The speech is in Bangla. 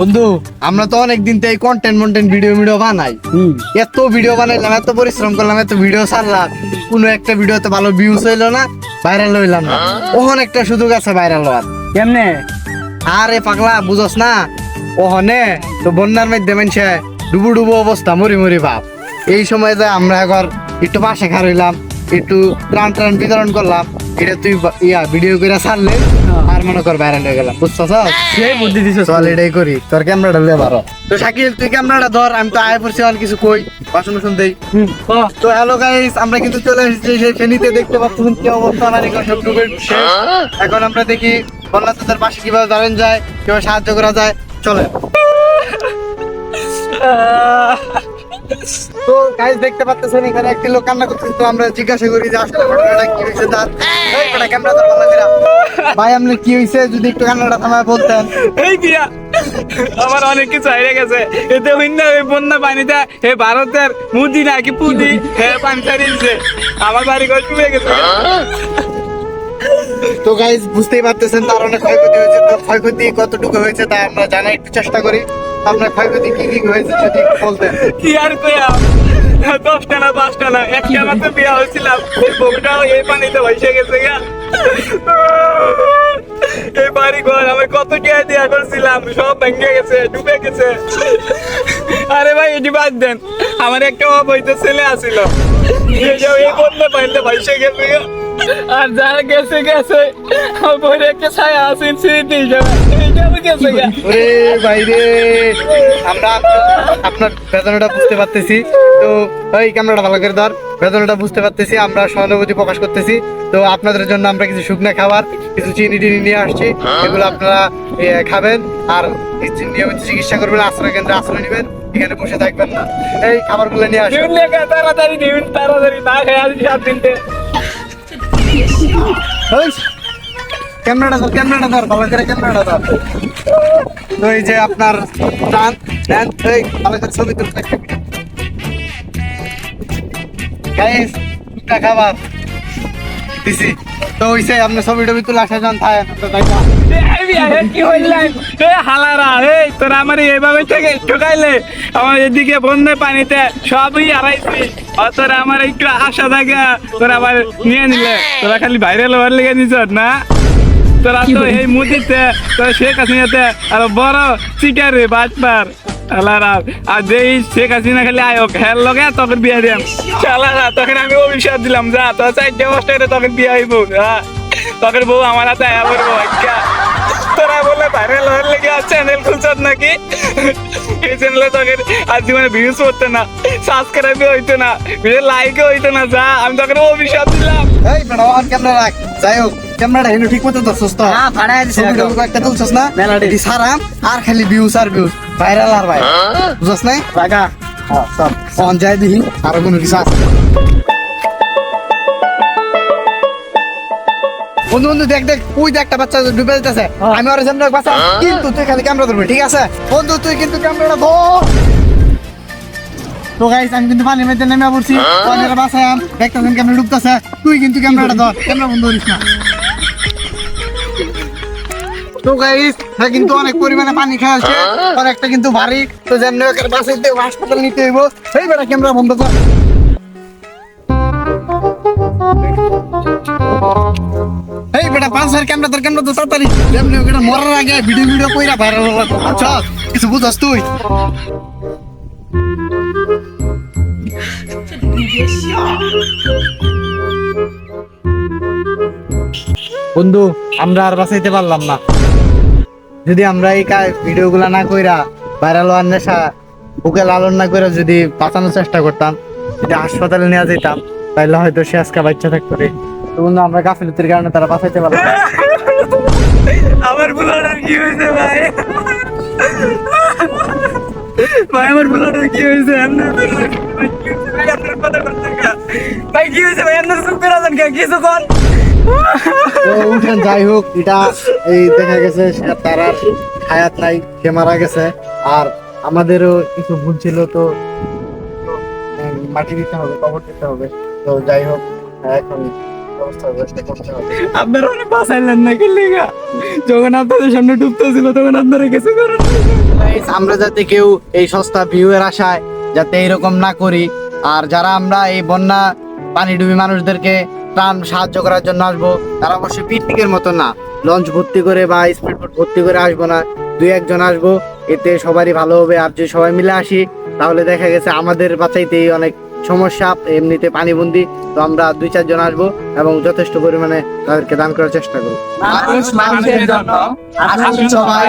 বন্ধু আমরা তো অনেক দিন থেকে কন্টেন্ট মন্টেন্ট ভিডিও ভিডিও বানাই। এত ভিডিও বানাইলাম এত পরিশ্রম করলাম এত ভিডিও ছাড়লাম। কোনো একটা ভিডিওতে ভালো ভিউজ হইল না ভাইরাল হইলাম না। ওহন একটা সুযোগ আছে ভাইরাল হওয়ার। কেমনে? আরে পাগলা বুঝস না। ওহনে তো বন্যার মধ্যে মানুষে ডুবু ডুবু অবস্থা মরি মরি ভাব এই সময় যে আমরা একবার একটু পাশে খার হইলাম একটু ত্রাণ ত্রাণ বিতরণ করলাম এটা তুই ইয়া ভিডিও করে ছাড়লে আর মনে কর ভাইরাল হয়ে গেলাম বুঝছস সেই বুদ্ধি দিছ চল এটাই করি। তোর ক্যামেরাটা লিয়ে পারো তো শাকিল তুই ক্যামেরাটা ধর আমি তো আয় পড়ছি আর কিছু কই? বাসন বাসন দেই। তো হ্যালো গাইস আমরা কিন্তু চলে এসেছি সেই ফেনীতে দেখতে পাচ্ছেন কি অবস্থা মানে সব ডুবে শেষ। এখন আমরা দেখি বন্যাদের পাশে কীভাবে দাঁড়ান যায় কীভাবে সাহায্য করা যায়। চলে তো গাইস দেখতে পাচ্ছেন এখানে একটি লোক কান্না করতেছে তো আমরা জিজ্ঞাসা করি যে আসলে ঘটনাটা কি হয়েছে? তার বেটা ক্যামেরা ধর ভালো করে। ভাই আপনার কি হয়েছে? যদি একটু কান্নাটা থামায় বলতেন। এই দিয়া আমার অনেক কিছু হারিয়ে গেছে। এতে হইনা ওই বন্যা পানিতে হে ভারতের মুদি নাকি পুদি? হে পানি ছাড়িয়েছে আমার বাড়ি ঘর ডুবে গেছে। তো গাইজ বুঝতেই পারতেছেন তার অনেক ক্ষয়ক্ষতি হয়েছে। তো ক্ষয়ক্ষতি কতটুকু হয়েছে তা আমরা জানার একটু চেষ্টা করি। আপনার ক্ষয়ক্ষতি কি কি হয়েছে যদি বলতেন। কি আর কয়া দশটা না পাঁচটা না, একটা মাত্র বিয়া হয়েছিলাম। বউটাও এই পানিতে ভেসে গেছে এই বাড়ি ঘর কত টাকা দিয়া করছিলাম, সব ভেঙে গেছে, ডুবে গেছে। আরে ভাই, এটি বাদ দেন। আমার একটা অবৈধ ছেলে আসিল এই ভেসে গেছে আর যারা গেছে গেছে একটা ছায়া আসেন গেছে গা ওরে বাইরে। আমরা আপনার- বেদনাটা বুঝতে পারতেছি। তো ওই ক্যামেরাটা ভালো করে ধর। বেদনাটা বুঝতে পারতেছি আমরা সহানুভূতি প্রকাশ করতেছি। তো আপনাদের জন্য আমরা কিছু শুকনা খাবার কিছু চিনি টিনি নিয়ে আসছি। এগুলো আপনারা খাবেন। আর এই নিয়মিত চিকিৎসা করবেন আশ্রয় কেন্দ্রে আশ্রয় নেবেন। এখানে বসে থাকবেন না। এই খাবারগুলো নিয়ে আসুন তাড়াতাড়ি দিন তাড়াতাড়ি না খেয়ে আজ সাত দিনতে। ক্যামেরাটা ধর ধর ভালো ধর। আপনার প্রাণ তো ছবি টবি তুলে আসা যান এ কি হইলেন? এ হালারা, এই তোরা আমার এইভাবে থেকে ঠকাইলে? আমার এদিকে বন্যে পানিতে সবই হারাইছি। তোরা আমার একটু আশা থাকে তোরা আবার নিয়ে নিলে। তোরা খালি ভাইরাল হওয়ার লেগে নিছ না? তোরা তো এই মুদিতে তোরা শেখ হাসিনাতে আর বড় চিটারে বাজবার। আলারা আর যেই শেখ হাসিনা খালি আয়ক হের লগে তখন বিয়া দিলাম। চালারা তখন আমি অভিশাপ দিলাম যা তোর চারটে বছর তখন বিয়া হইব হ্যাঁ তখন বউ আমার হাতে আয়া পড়ব তোরা বলে ভাইরাল হওয়ার লেগে চ্যানেল খুলছত নাকি? এই চ্যানেলে তখন আজ জীবনে ভিউজ করতে না সাবস্ক্রাইবও হইতো না ভিডিও লাইকও হইতো না যা আমি তখন অভিশাপ দিলাম। এই আর রাখ? যাই হোক। ক্যামেরাটা হেন ঠিক মতো ধরছস তো? হ্যাঁ দিছে ছবি তুলছস না? এটি সারাম আর খালি ভিউস আর ভিউস ভাইরাল আর ভাই বুঝছস নাই? রাগা হ্যাঁ সব অন দিহি আর কোনো কিছু আছে? বন্ধু বন্ধু দেখ দেখ ওই দেখ একটা বাচ্চা ডুবে যেতেছে। আমি ওর সামনে বাচ্চা কিন্তু তুই খালি ক্যামেরা ধরবি ঠিক আছে? বন্ধু তুই কিন্তু ক্যামেরাটা ধর। তো গাইস আমি কিন্তু পানির মধ্যে নেমে পড়ছি। পানির বাসায় দেখতেছেন ক্যামেরা ডুবতেছে। তুই কিন্তু ক্যামেরাটা ধর। ক্যামেরা বন্ধ করিস না। তো গাইস হ্যাঁ কিন্তু অনেক পরিমাণে পানি খেয়েছে অনেকটা কিন্তু ভারী। তো যেন বাসাইতে হাসপাতাল নিতে হইব। এই বেটা ক্যামেরা বন্ধ কর। এই বেটা হাজার ক্যামেরা তোর ক্যামেরা তো তাড়াতাড়ি। যেমনি ওটা মরার আগে ভিডিও ভিডিও কইরা ভাইরাল হলো আচ্ছা কিছু বুঝাস তুই? বন্ধু আমরা আর বাঁচাইতে পারলাম না। যদি আমরা এই ভিডিওগুলো না কইরা ভাইরাল হওয়ার নেশা বুকে লালন না করে যদি বাঁচানোর চেষ্টা করতাম যদি হাসপাতালে নিয়ে যেতাম তাহলে হয়তো সে আজকে বাচ্চা থাকতো রে আমরা গাফিলতির কারণে তারা বাঁচাইতে না। আমার কি হয়েছে ভাই ভাই আমার কি হয়েছে? ভাই, আপনার কথা গা। ভাই কি হয়েছে ভাই আপনার আছেন কিছু কন উঠেন যাই হোক এটা এই দেখা গেছে তার আর হায়াত নাই সে মারা গেছে। আর আমাদেরও কিছু ভুল ছিল তো মাটি দিতে হবে কবর দিতে হবে। তো যাই হোক এখন আপনারা অনেক বাঁচাইলেন না কি যখন আপনাদের সামনে ডুবতেছিল তখন আপনারা কিছু করেন আমরা যাতে কেউ এই সস্তা ভিউয়ের আশায় যাতে এরকম না করি আর যারা আমরা এই বন্যা পানি ডুবি মানুষদেরকে ত্রাণ সাহায্য করার জন্য আসব। তারা অবশ্যই পিকনিকের মতো না। লঞ্চ ভর্তি করে বা স্পিড বোট ভর্তি করে আসব না। দুই একজন আসব। এতে সবারই ভালো হবে। আর যদি সবাই মিলে আসি, তাহলে দেখা গেছে আমাদের বাঁচাইতেই অনেক সমস্যা। এমনিতে পানিবন্দি। তো আমরা দুই চারজন আসব এবং যথেষ্ট পরিমাণে তাদেরকে দান করার চেষ্টা করব। মানুষ মানুষের জন্য সবাই